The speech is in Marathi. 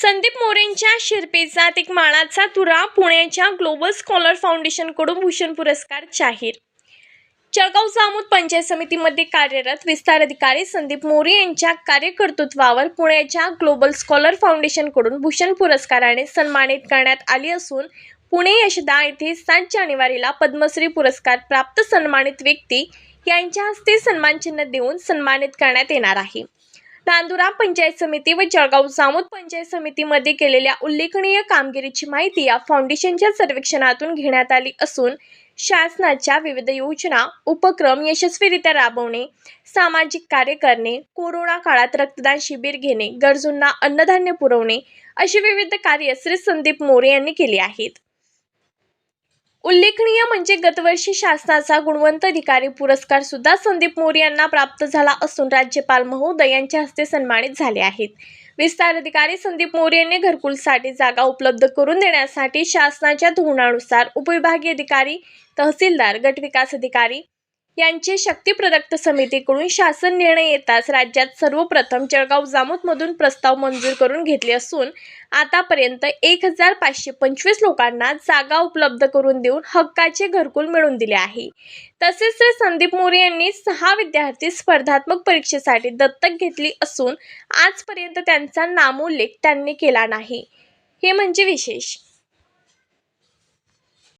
संदीप मोरेंच्या शिरपेचात एक माळाचा तुरा पुण्याच्या ग्लोबल स्कॉलर फाउंडेशनकडून भूषण पुरस्कार जाहीर. जळगाव जामोद पंचायत समितीमध्ये कार्यरत विस्तार अधिकारी संदीप मोरे यांच्या कार्यकर्तृत्वावर पुण्याच्या ग्लोबल स्कॉलर फाउंडेशनकडून भूषण पुरस्काराने सन्मानित करण्यात आली असून पुणे यशदा येथे सात जानेवारीला पद्मश्री पुरस्कार प्राप्त सन्मानित व्यक्ती यांच्या हस्ते सन्मानचिन्ह देऊन सन्मानित करण्यात येणार आहे. नांदुरा पंचायत समिती व जळगाव जामोद पंचायत समितीमध्ये केलेल्या उल्लेखनीय कामगिरीची माहिती या फाउंडेशनच्या सर्वेक्षणातून घेण्यात आली असून शासनाच्या विविध योजना उपक्रम यशस्वीरित्या राबवणे सामाजिक कार्य करणे कोरोना काळात रक्तदान शिबिर घेणे गरजूंना अन्नधान्य पुरवणे अशी विविध कार्य श्री संदीप मोरे यांनी केली आहेत. उल्लेखनीय म्हणजे गतवर्षी शासनाचा गुणवंत अधिकारी पुरस्कार सुद्धा संदीप मोरे यांना प्राप्त झाला असून राज्यपाल महोदय यांच्या हस्ते सन्मानित झाले आहेत. विस्तार अधिकारी संदीप मोरे यांनी घरकुलसाठी जागा उपलब्ध करून देण्यासाठी शासनाच्या धोरणानुसार उपविभागीय अधिकारी तहसीलदार गटविकास अधिकारी यांचे शक्ती प्रदक्त समितीकडून शासन निर्णय येताच राज्यात सर्वप्रथम जळगाव जामोदमधून प्रस्ताव मंजूर करून घेतले असून आतापर्यंत एक हजार पाचशे पंचवीस लोकांना जागा उपलब्ध करून देऊन हक्काचे घरकुल मिळवून दिले आहे. तसेच श्री संदीप मोरे यांनी सहा विद्यार्थी स्पर्धात्मक परीक्षेसाठी दत्तक घेतली असून आजपर्यंत त्यांचा नामोल्लेख त्यांनी केला नाही. हे म्हणजे विशेष.